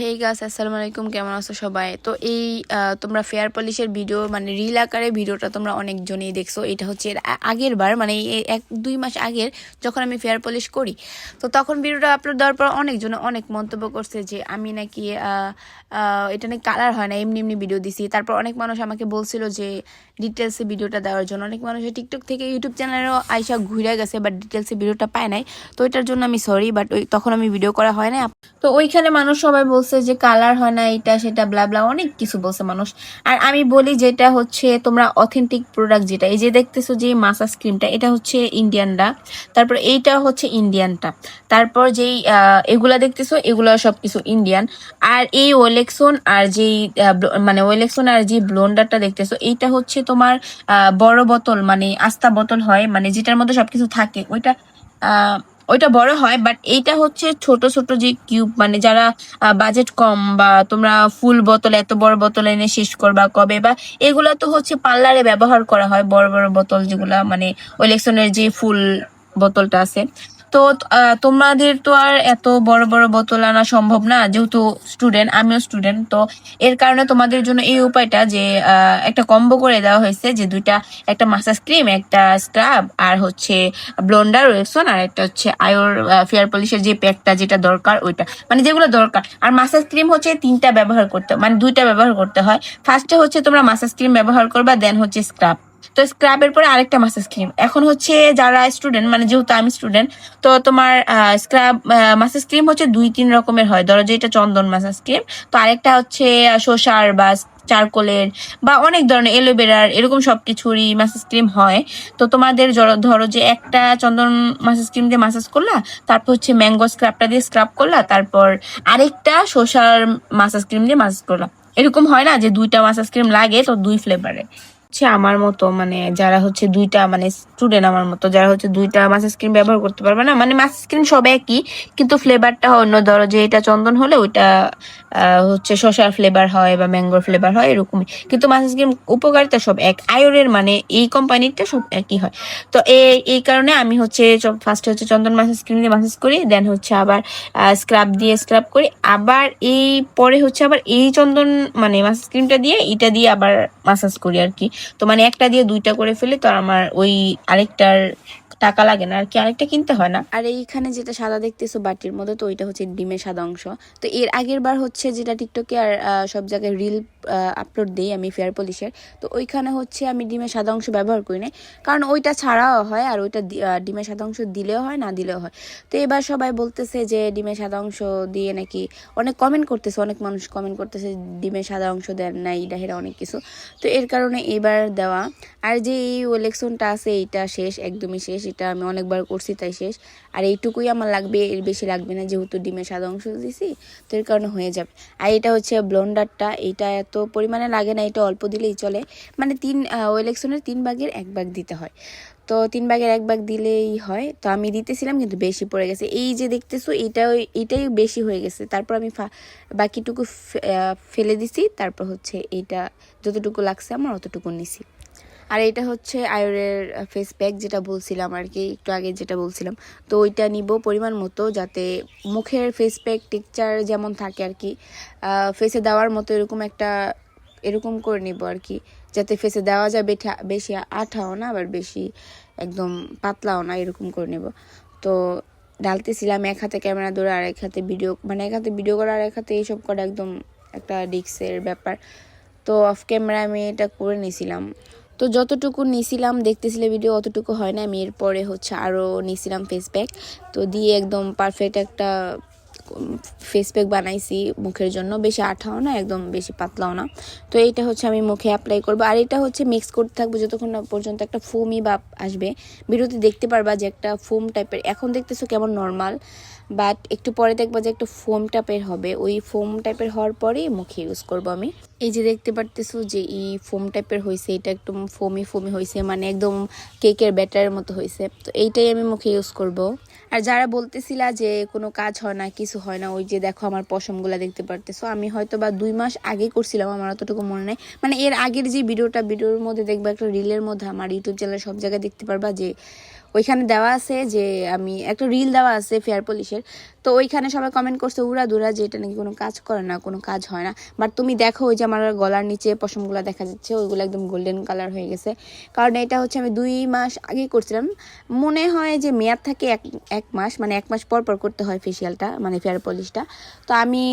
হেই গাছ আসসালামু আলাইকুম কেমন আছো সবাই? তো এই তোমরা ফেয়ার পলিশের ভিডিও মানে রিল আকারে ভিডিওটা তোমরা অনেকজনই দেখছ। এটা হচ্ছে আগের বার মানে এক, দুই মাস আগের যখন আমি ফেয়ার পলিশ করি। তো তখন ভিডিওটা আপলোড দেওয়ার পর অনেকজনে অনেক মন্তব্য করছে যে, আমি নাকি এটা নাকি কালার হয় না, এমনি এমনি ভিডিও দিছি। তারপর অনেক মানুষ আমাকে বলছিল যে ডিটেলসে ভিডিওটা দেওয়ার জন্য। অনেক মানুষ টিকটক থেকে ইউটিউব চ্যানেলেও আইসা ঘুরে গেছে বাট ডিটেলসে ভিডিওটা পায় নাই। তো এটার জন্য আমি সরি বাট ওই, তখন আমি ভিডিও করা হয় না তো ওইখানে মানুষ সবাই বলছে যে কালার হয় না, এটা সেটা ব্লা ব্লা অনেক কিছু বলছে মানুষ। আর আমি বলি যেটা হচ্ছে তোমরা অথেন্টিক প্রোডাক্ট যেটা, এই যে দেখতেছো যে মাসাজ ক্রিমটা এটা হচ্ছে ইন্ডিয়ানটা তারপর এইটা হচ্ছে ইন্ডিয়ানটা তারপর যেই এগুলা দেখতেছো, এগুলো সবকিছু ইন্ডিয়ান আর এই ওয়েলেক্সন আর যেই মানে ওয়েলেক্সন আর যে ব্লোন্ডারটা দেখতেছো, এইটা হচ্ছে তোমার বড় বোতল মানে আস্তা বোতল হয় মানে যেটার মধ্যে সবকিছু থাকে, ওইটা ওইটা বড় হয় বাট এইটা হচ্ছে ছোট ছোট যে কিউব মানে যারা বাজেট কম বা তোমরা ফুল বোতল, এত বড় বোতল এনে শেষ করবা কবে বা এগুলা তো হচ্ছে পার্লারে ব্যবহার করা হয়, বড় বড় বোতল যেগুলা মানে ওয়েলেক্সনের যে ফুল বোতলটা আছে। তো তোমাদের তো আর এত বড় বড় বোতল আনা সম্ভব না, যেহেতু স্টুডেন্ট আমিও স্টুডেন্ট তো এর কারণে তোমাদের জন্য এই উপায়টা যে একটা কম্বো করে দেওয়া হয়েছে যে দুইটা, একটা মাসাজ ক্রিম একটা স্ক্রাব আর হচ্ছে ব্লন্ডার ওয়েক্সন আর একটা হচ্ছে আয়োর ফেয়ার পলিশের যে প্যাকটা যেটা দরকার ওইটা। মানে যেগুলো দরকার। আর মাসাজ ক্রিম হচ্ছে তিনটা ব্যবহার করতে মানে দুইটা ব্যবহার করতে হয়। ফার্স্টে হচ্ছে তোমরা মাসাজ ক্রিম ব্যবহার করবা দেন হচ্ছে স্ক্রাব তো স্ক্রাবের পরে আরেকটা মাসাজ ক্রিম এখন হচ্ছে যারা স্টুডেন্ট মানে যেহেতু আমি স্টুডেন্ট তো তোমার স্ক্রাব মাসাজ ক্রিম হচ্ছে দুই তিন রকমের হয়। ধরো যে এটা চন্দন মাসাজ ক্রিম তো আরেকটা হচ্ছে শসার বা চারকোলের বা অনেক ধরনের এলোভেরার এরকম সব কিছুরই মাসাজ ক্রিম হয়। তো তোমাদের ধরো যে একটা চন্দন মাসাজ ক্রিম দিয়ে মাসাজ করলা, তারপর হচ্ছে ম্যাঙ্গো স্ক্রাবটা দিয়ে স্ক্রাব করলা, তারপর আরেকটা শসার মাসাজ ক্রিম দিয়ে মাসাজ করলা। এরকম হয় না যে দুইটা মাসাজ ক্রিম লাগে তো দুই ফ্লেভারে হচ্ছে আমার মতো মানে যারা হচ্ছে দুইটা মানে স্টুডেন্ট আমার মতো, যারা হচ্ছে দুইটা মাসাজ ক্রিম ব্যবহার করতে পারবে না। মানে মাসাজ ক্রিম সব একই, কিন্তু ফ্লেভারটা অন্য, ধরো যে এটা চন্দন হলে ওইটা হচ্ছে শসার ফ্লেভার হয় বা ম্যাঙ্গোর ফ্লেভার হয়, এরকমই। কিন্তু মাসাজ ক্রিম উপকারিতা সব এক আয়োরের মানে এই কোম্পানিটা সব একই হয়। তো এই এই কারণে আমি হচ্ছে ফার্স্টে হচ্ছে চন্দন মাসাজ ক্রিম দিয়ে মাসাজ করি দেন হচ্ছে আবার স্ক্রাব দিয়ে স্ক্রাব করি। আবার এই, পরে হচ্ছে আবার এই চন্দন মানে মাসাজ ক্রিমটা দিয়ে, এটা দিয়ে আবার মাসাজ করি আর কি। তো মানে একটা দিয়ে দুইটা করে ফেলে তো আমার ওই আরেকটার টাকা লাগে না, আর কি আরেকটা কিনতে হয় না। আর এইখানে যেটা সাদা দেখতেছো বাটির মধ্যে, তো ওইটা হচ্ছে ডিমের সাদা অংশ। তো এর আগের বার হচ্ছে যেটা টিকটকে আর সব জায়গায় রিল আপলোড দিই আমি ফেয়ার পলিশের তো ওইখানে হচ্ছে আমি ডিমের সাদা অংশ ব্যবহার করি না কারণ ওইটা ছাড়াও হয় আর ওইটা ডিমের সাদা অংশ দিলেও হয়, না দিলেও হয়। তো এবার সবাই বলতেছে যে ডিমের সাদা অংশ দিয়ে নাকি, অনেক কমেন্ট করতেছে, অনেক মানুষ কমেন্ট করতেছে ডিমের সাদা অংশ দেন না এইটা হেরা অনেক কিছু। তো এর কারণে এবার দেওয়া। আর যে এই ওলেকশনটা আছে, এইটা শেষ, একদমই শেষ এটা আমি অনেকবার করছি তাই শেষ। আর এইটুকুই আমার লাগবে, এর বেশি লাগবে না, যেহেতু ডিমের সাদা অংশ দিছি, তো এর কারণে হয়ে যাবে। আর এটা হচ্ছে ব্লন্ডারটা, এটা এত পরিমাণে লাগে না, এটা অল্প দিলেই চলে। মানে তিন ওয়েলেকশনের তিন ভাগের এক ভাগ দিতে হয়। তো তিন ভাগের এক ভাগ দিলেই হয়। তো আমি দিতেছিলাম, কিন্তু বেশি পড়ে গেছে। এই যে দেখতেছো এইটাও এটাই বেশি হয়ে গেছে। তারপর আমি বাকিটুকু ফেলে দিছি। তারপর হচ্ছে এইটা, যতটুকু লাগছে আমার, অতটুকু নিছি। আর এটা হচ্ছে আয়ুরের ফেস প্যাক যেটা বলছিলাম আর কি, একটু আগে যেটা বলছিলাম। তো ওইটা নিব পরিমাণ মতো যাতে মুখের ফেস প্যাক টেক্সচার যেমন থাকে আর কি ফেসে দেওয়ার মতো এরকম একটা, এরকম করে নিব আর কি। যাতে ফেসে দেওয়া যায় বেঠা, বেশি আঠাও না, আবার বেশি একদম পাতলাও না, এরকম করে নেব। তো ঢালতেছিলাম এক হাতে ক্যামেরা ধরে আর এক হাতে ভিডিও মানে এক হাতে ভিডিও করা আর এক হাতে এইসব করা একদম একটা রিক্সের ব্যাপার। তো অফ ক্যামেরা আমি এটা করে নিয়েছিলাম তো যতটুকু নিছিলাম, দেখতেছিলে ভিডিও অতটুকু হয় না আমি এরপরে হচ্ছে আরও নিছিলাম ফেস প্যাক তো দিয়ে একদম পারফেক্ট একটা ফেস প্যাক বানাইছি মুখের জন্য। বেশি আঠাও না, একদম বেশি পাতলাও না। তো এইটা হচ্ছে আমি মুখে অ্যাপ্লাই করব। আর এটা হচ্ছে মিক্স করতে থাকব যতক্ষণ না পর্যন্ত একটা ফোমই বা আসবে। ভিডিওতে দেখতে পারবা যে একটা ফোম টাইপের এখন দেখতেছো কেমন নর্মাল বাট একটু পরে দেখবা যে একটা ফোম টাইপের হবে। ওই ফোম টাইপের হওয়ার পরেই মুখে ইউজ করব আমি। এই যে দেখতে পারতেছো যে এই ফোম টাইপের হয়েছে এটা একদম ফোমি ফোমি হয়েছে মানে একদম কেকের ব্যাটারের মতো হয়েছে তো এইটাই আমি মুখে ইউজ করব। আর যারা বলতেছিলা যে কোনো কাজ হয় না, কিছু হয় না, ওই যে দেখো আমার পশমগুলা দেখতে পারতেছো। আমি হয়তো বা দুই মাস আগে করছিলাম, আমার অতটুকু মনে নেই। মানে এর আগের যে ভিডিওটা, ভিডিওর মধ্যে দেখবা একটা রিলের মধ্যে আমার ইউটিউব চ্যানেল সব জায়গায় দেখতে পারবা যে ওইখানে দেওয়া আছে যে আমি, একটা রিল দেওয়া আছে ফেয়ার পলিশের তো ওইখানে সবাই কমেন্ট করছে, উড়া দুরা, যে এটা নাকি কোনো কাজ করে না, কোনো কাজ হয় না। বাট তুমি দেখো ওই যে আমার গলার নিচে পশমগুলো দেখা যাচ্ছে, ওইগুলো একদম গোল্ডেন কালার হয়ে গেছে। কারণ এটা হচ্ছে আমি দুই মাস আগে করছিলাম। মনে হয় যে মেয়াদ থাকে এক এক মাস মানে এক মাস পর পর করতে হয় ফেসিয়ালটা মানে ফেয়ার পলিশটা তো আমি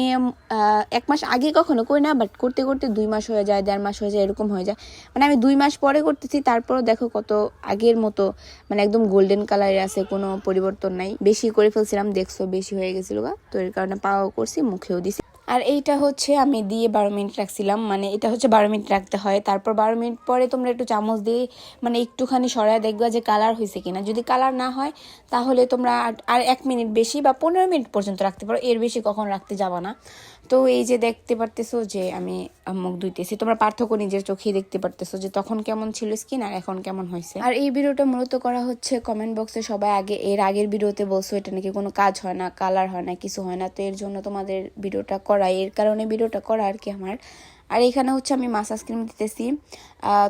এক মাস আগে কখনো করি না বাট করতে করতে দুই মাস হয়ে যায়, দেড় মাস হয়ে যায়, এরকম হয়ে যায়। মানে আমি দুই মাস পরে করতেছি, তারপরও দেখো কত আগের মতো মানে একদম গোল্ডেন কালারের আছে, কোনো পরিবর্তন নাই। বেশি করে ফেলছিলাম, দেখছ, বেশি হয়ে গেছিল তো এর কারণে পাওয়াও করছি, মুখেও দিছি। আর এইটা হচ্ছে, আমি দিয়ে বারো মিনিট রাখছিলাম মানে এটা হচ্ছে বারো মিনিট রাখতে হয়। তারপর বারো মিনিট পরে তোমরা একটু চামচ দিয়ে মানে একটুখানি সরায় দেখবা যে কালার হয়েছে কিনা। যদি কালার না হয়, তাহলে তোমরা আর এক মিনিট বেশি বা পনেরো মিনিট পর্যন্ত রাখতে পারো। এর বেশি কখন রাখতে যাবা না। তো এই যে দেখতে পারতেছো যে আমি মুখ ধুইতেছি, তোমরা পার্থক্য নিজের চোখেই দেখতে পারতেছো যে তখন কেমন ছিল স্কিন আর এখন কেমন হয়েছে। আর এই ভিডিওটা মূলত করা হচ্ছে কমেন্ট বক্সে সবাই আগে, এর আগের ভিডিওতে বলছো এটা নাকি কোনো কাজ হয় না কালার হয় না, কিছু হয় না, তো এর জন্য তোমাদের ভিডিওটা করা, এর কারণে ভিডিওটা করা আর কি আমার। আর এখানে হচ্ছে আমি মাসাজ ক্রিম দিতেছি।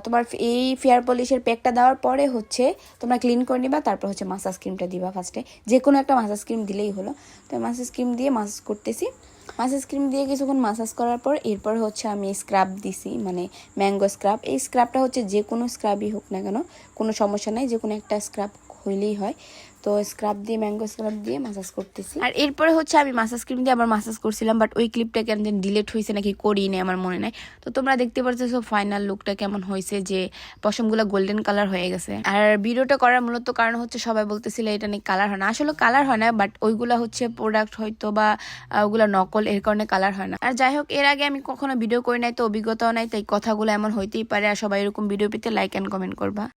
তোমার এই ফেয়ার পলিশের প্যাকটা দেওয়ার পরে হচ্ছে তোমরা ক্লিন করে নিবা, তারপর হচ্ছে মাসাজ ক্রিমটা দিবা ফার্স্টে যে কোনো একটা মাসাজ ক্রিম দিলেই হলো। তো মাসাজ ক্রিম দিয়ে মাসাজ করতেছি। মাসাজ ক্রিম দিয়ে কিছুক্ষণ মাসাজ করার পর এরপর হচ্ছে আমি স্ক্রাব দিছি মানে ম্যাঙ্গো স্ক্রাব এই স্ক্রাবটা হচ্ছে যে কোনো স্ক্রাবই হোক না কেন, কোনো সমস্যা নাই যে কোনো একটা স্ক্রাব হইলেই হয়। তো স্ক্রাব দিয়ে ম্যাঙ্গো স্ক্রাব দিয়ে মাসাজ করতেছি। আর এরপরে হচ্ছে আমি মাসাজ ক্রিম দিয়ে আবার মাসাজ করছিলাম বাট ওই ক্লিপটা কেন ডিলেট হয়েছে নাকি করিনি আমার মনে নাই। তো তোমরা দেখতে পাচ্ছ ফাইনাল লুকটা কেমন হয়েছে যে পশমগুলো গোল্ডেন কালার হয়ে গেছে। আর ভিডিওটা করার মূলত কারণ হচ্ছে সবাই বলতেছিল, এটা নাকি কালার হয় না। আসলে কালার হয় না বাট ওইগুলা হচ্ছে প্রোডাক্ট হয়তো বা ওগুলো নকল, এর কারণে কালার হয় না। আর যাই হোক, এর আগে আমি কখনো ভিডিও করি নাই, তো অভিজ্ঞতাও নাই, তাই কথাগুলো এমন হইতেই পারে। আর সবাই এরকম ভিডিও পেতে লাইক অ্যান্ড কমেন্ট করবা।